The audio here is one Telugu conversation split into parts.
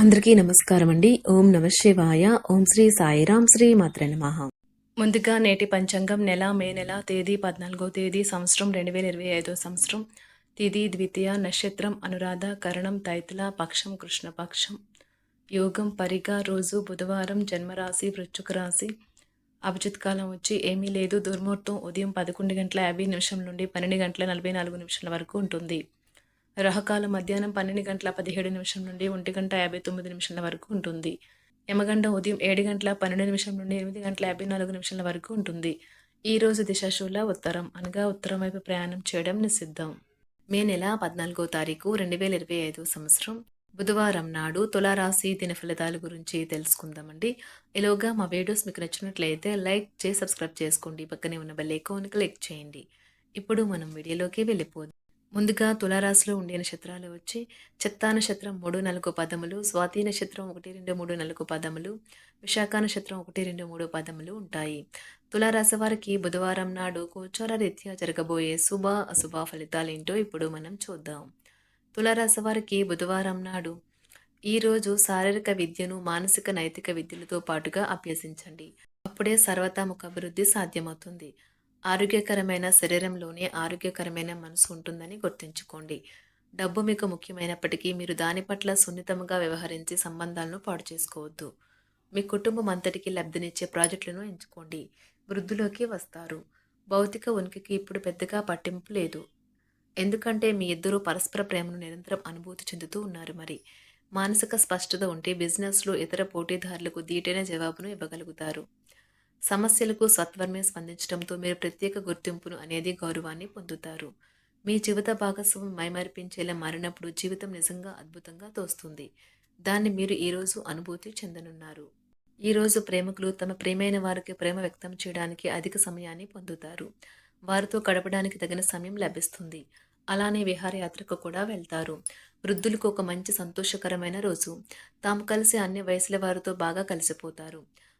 అందరికీ నమస్కారం అండి ఓం నమ శివాయ. ఓం శ్రీ సాయిరాం శ్రీ మాత్ర నమః. ముందుగా నేటి పంచాంగం నెల మే నెల తేదీ పద్నాలుగో తేదీ సంవత్సరం రెండు వేల ఇరవై ఐదో సంవత్సరం. తిథి ద్వితీయ నక్షత్రం అనురాధ కరణం తైతుల పక్షం కృష్ణపక్షం. యోగం పరిగా రోజు బుధవారం జన్మరాశి వృచ్చుక రాశి. అభిజిత్ కాలం వచ్చి ఏమీ లేదు. దుర్ముహూర్తం ఉదయం పదకొండు గంటల యాభై నిమిషం నుండి పన్నెండు గంటల నలభై నాలుగు నిమిషాల వరకు ఉంటుంది. రహకాలం మధ్యాహ్నం పన్నెండు గంటల పదిహేడు నిమిషం నుండి ఒంటి గంట యాభై తొమ్మిది నిమిషాల వరకు ఉంటుంది. యమగండ ఉదయం ఏడు గంటల పన్నెండు నిమిషం నుండి ఎనిమిది గంటల యాభై నాలుగు నిమిషాల వరకు ఉంటుంది. ఈ రోజు దిశాశూల ఉత్తరం అనగా ఉత్తరం వైపు ప్రయాణం చేయడం నిషిద్ధం. మే నెల పద్నాలుగో తారీఖు రెండు వేల ఇరవై ఐదు సంవత్సరం బుధవారం నాడు తులారాశి దిన ఫలితాల గురించి తెలుసుకుందామండి. ఈలోగా మా వీడియోస్ మీకు నచ్చినట్లయితే లైక్ చేసి సబ్స్క్రైబ్ చేసుకోండి. పక్కనే ఉన్న బెల్ ఐకాన్ క్లిక్ చేయండి. ఇప్పుడు మనం వీడియోలోకి వెళ్ళిపోదాం. ముందుగా తులారాశిలో ఉండే నక్షత్రాలు వచ్చి చెత్తా నక్షత్రం మూడు నాలుగు పదములు స్వాతి నక్షత్రం ఒకటి రెండు మూడు నాలుగు పదములు విశాఖ నక్షత్రం ఒకటి రెండు మూడు పదములు ఉంటాయి. తులారాశి వారికి బుధవారం నాడు గోచార రీత్యా జరగబోయే శుభ అశుభ ఫలితాలేంటో ఇప్పుడు మనం చూద్దాం. తులారాశి వారికి బుధవారం నాడు ఈరోజు శారీరక విద్యను మానసిక నైతిక విద్యలతో పాటుగా అభ్యసించండి. అప్పుడే సర్వతాముఖ అభివృద్ధి సాధ్యమవుతుంది. ఆరోగ్యకరమైన శరీరంలోనే ఆరోగ్యకరమైన మనసు ఉంటుందని గుర్తుంచుకోండి. డబ్బు మీకు ముఖ్యమైనప్పటికీ మీరు దాని పట్ల సున్నితంగా వ్యవహరించి సంబంధాలను పాడు చేసుకోవద్దు. మీ కుటుంబం అంతటికి లబ్ధినిచ్చే ప్రాజెక్టులను ఎంచుకోండి. వృద్ధిలోకి వస్తారు. భౌతిక ఉనికికి ఇప్పుడు పెద్దగా పట్టింపు లేదు. ఎందుకంటే మీ ఇద్దరూ పరస్పర ప్రేమను నిరంతరం అనుభూతి చెందుతూ ఉన్నారు మరి. మానసిక స్పష్టత ఉంటే బిజినెస్లో ఇతర పోటీదారులకు దీటైన జవాబును ఇవ్వగలుగుతారు. సమస్యలకు సత్వరమే స్పందించడంతో మీరు ప్రత్యేక గుర్తింపును అనేది గౌరవాన్ని పొందుతారు. మీ జీవిత భాగస్వామి మైమరిపించేలా మారినప్పుడు జీవితం నిజంగా అద్భుతంగా తోస్తుంది. దాన్ని మీరు ఈరోజు అనుభూతి చెందనున్నారు. ఈరోజు ప్రేమికులు తమ ప్రేమైన వారికి ప్రేమ వ్యక్తం చేయడానికి అధిక సమయాన్ని పొందుతారు. వారితో గడపడానికి తగిన సమయం లభిస్తుంది. అలానే విహారయాత్రకు కూడా వెళ్తారు. వృద్ధులకు ఒక మంచి సంతోషకరమైన రోజు. తాము కలిసి అన్ని వయసుల వారితో బాగా కలిసిపోతారు.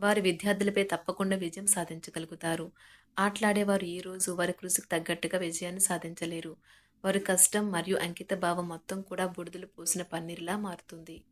వారి విద్యార్థులపై తప్పకుండా విజయం సాధించగలుగుతారు. ఆటలాడేవారు ఈ రోజు వారి కృషికి తగ్గట్టుగా విజయాన్ని సాధించలేరు. వారి కష్టం మరియు అంకిత భావం మొత్తం కూడా బుడిదలు పోసిన పన్నీర్లా మారుతుంది.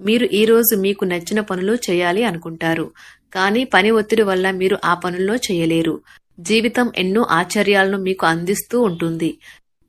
మీరు ఈ రోజు మీకు నచ్చిన పనులు చేయాలి అనుకుంటారు. కానీ పని ఒత్తిడి వల్ల మీరు ఆ పనుల్లో చేయలేరు. జీవితం ఎన్నో ఆశ్చర్యాలను మీకు అందిస్తూ ఉంటుంది.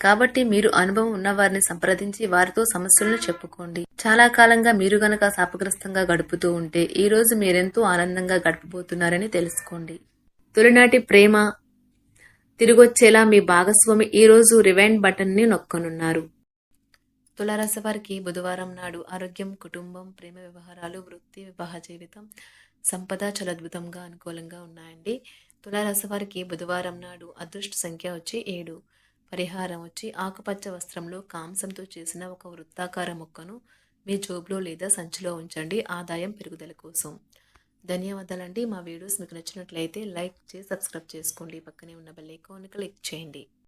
కాబట్టి మీరు అనుభవం ఉన్నవారిని సంప్రదించి వారితో సమస్యలను చెప్పుకోండి. చాలా కాలంగా మీరు గనక శాపగ్రస్తంగా గడుపుతూ ఉంటే ఈ రోజు మీరెంతో ఆనందంగా గడపబోతున్నారని తెలుసుకోండి. తొలినాటి ప్రేమ తిరిగొచ్చేలా మీ భాగస్వామి ఈ రోజు రివైండ్ బటన్ని నొక్కనున్నారు. తులారాశి వారికి బుధవారం నాడు ఆరోగ్యం కుటుంబం ప్రేమ వ్యవహారాలు వృత్తి వివాహ జీవితం సంపద చాలా అద్భుతంగా అనుకూలంగా ఉన్నాయండి. తులారాశి వారికి బుధవారం నాడు అదృష్ట సంఖ్య వచ్చి ఏడు. పరిహారం వచ్చి ఆకుపచ్చ వస్త్రంలో కాంసంతో చేసిన ఒక వృత్తాకార మొక్కను మీ జోబులో లేదా సంచిలో ఉంచండి. ఆదాయం పెరుగుదల కోసం. ధన్యవాదాలండి. మా వీడియోస్ మీకు నచ్చినట్లయితే లైక్ చేసి సబ్స్క్రైబ్ చేసుకోండి. పక్కనే ఉన్న బెల్ ఐకాన్ క్లిక్ చేయండి.